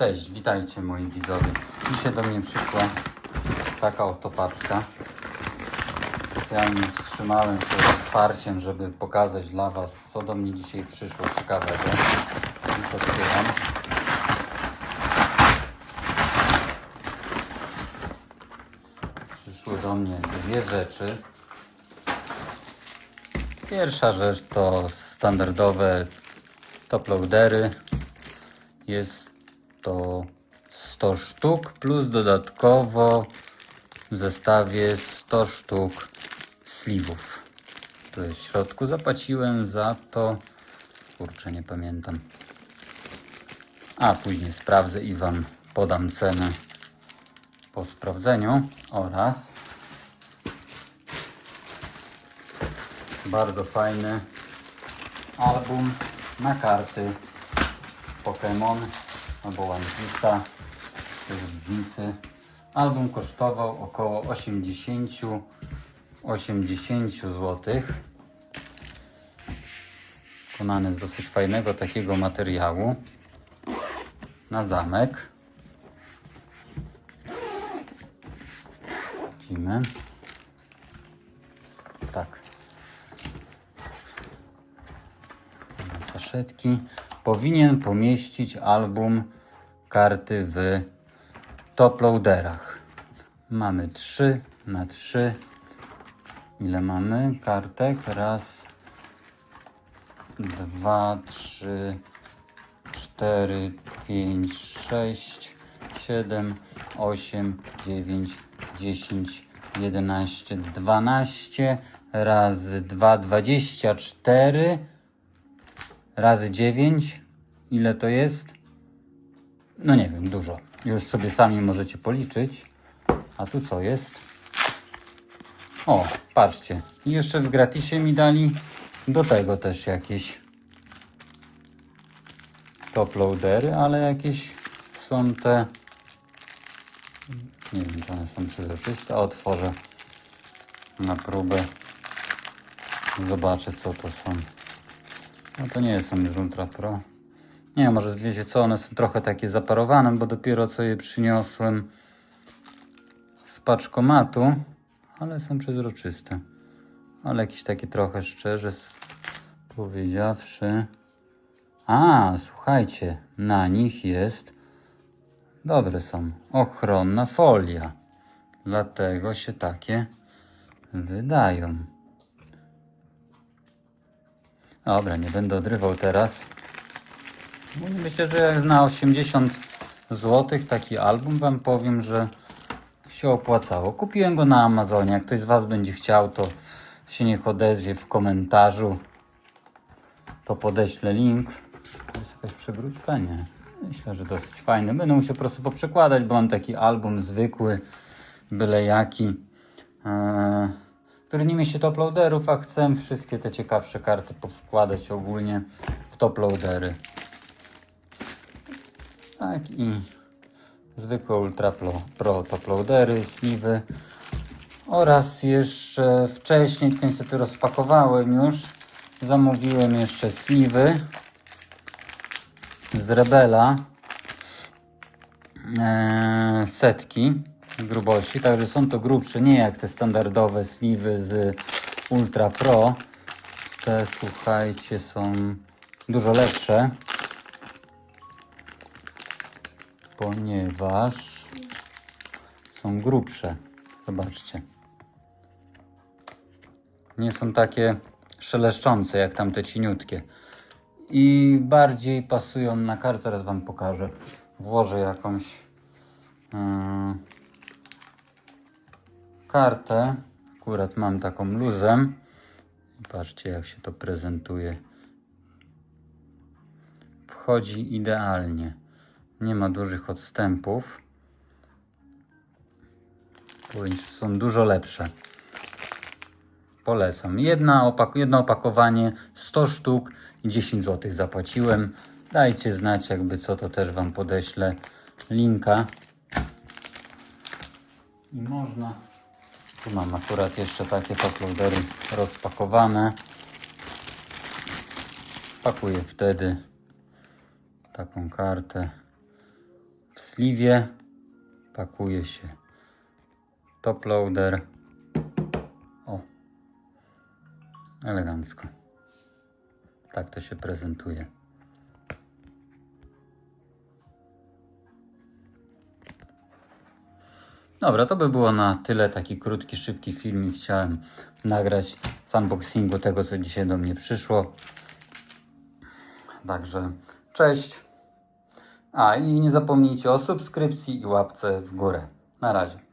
Cześć, witajcie moi widzowie. Dzisiaj do mnie przyszła taka oto paczka. Specjalnie wstrzymałem się otwarciem, żeby pokazać dla Was, co do mnie dzisiaj przyszło ciekawego. Już otwieram. Przyszły do mnie dwie rzeczy. Pierwsza rzecz to standardowe top loadery. Jest to 100 sztuk plus dodatkowo w zestawie 100 sztuk sliwów. Tu jest w środku. Zapłaciłem za to. Kurczę, nie pamiętam. A później sprawdzę i Wam podam cenę po sprawdzeniu oraz bardzo fajny album na karty Pokémon albo Piece'a to jest Wincy. Album kosztował około 80 80 zł. Wykonany z dosyć fajnego takiego materiału na zamek. Widzimy. Tak. Saszetki. Powinien pomieścić album karty w top loaderach. Mamy 3 na 3. Ile mamy kartek? Raz, dwa, trzy, cztery, pięć, sześć, siedem, osiem, dziewięć, dziesięć, jedenaście, dwanaście, razy dwa, dwadzieścia cztery, razy dziewięć. Ile to jest? No nie wiem, dużo. Już sobie sami możecie policzyć. A tu co jest? O, patrzcie. I jeszcze w gratisie mi dali do tego też jakieś top loadery, ale jakieś są te nie wiem czy one są przezroczyste. Otworzę na próbę. Zobaczę co to są. No to nie są już Ultra Pro. Nie może wiecie co, one są trochę takie zaparowane, bo dopiero co je przyniosłem z paczkomatu, ale są przezroczyste. Ale jakieś takie trochę szczerze powiedziawszy. A, słuchajcie, na nich jest, dobre są, ochronna folia. Dlatego się takie wydają. Dobra, nie będę odrywał teraz. Myślę, że jak na 80 zł taki album wam powiem, że się opłacało. Kupiłem go na Amazonie. Jak ktoś z was będzie chciał, to się niech odezwie w komentarzu. To podeślę link. To jest jakaś przegródka? Nie. Myślę, że dosyć fajny. Będę musiał po prostu poprzekładać, bo mam taki album zwykły, byle jaki, eee, który nie mieści top loaderów, a chcę wszystkie te ciekawsze karty powkładać ogólnie w top loadery. Tak i zwykłe Ultra Pro, Pro top loadery, sliwy oraz jeszcze wcześniej, niestety rozpakowałem już, zamówiłem jeszcze sliwy z Rebela eee, setki grubości, także są to grubsze, nie jak te standardowe sliwy z Ultra Pro. Te słuchajcie są dużo lepsze, ponieważ są grubsze. Zobaczcie. Nie są takie szeleszczące jak tamte cieniutkie. I bardziej pasują na kartę. Zaraz Wam pokażę. Włożę jakąś yy, kartę. Akurat mam taką luzem. Patrzcie jak się to prezentuje. Wchodzi idealnie. Nie ma dużych odstępów. Są dużo lepsze. Polecam. Jedna opak jedno opakowanie 100 sztuk i 10 zł zapłaciłem. Dajcie znać jakby co to też Wam podeślę linka. I można. Tu mam akurat jeszcze takie top loadery rozpakowane. Pakuję wtedy taką kartę w sliwie. Pakuje się top loader. O, elegancko. Tak to się prezentuje. Dobra, to by było na tyle. Taki krótki, szybki filmik chciałem nagrać z unboxingu tego, co dzisiaj do mnie przyszło. Także cześć. A i nie zapomnijcie o subskrypcji i łapce w górę. Na razie.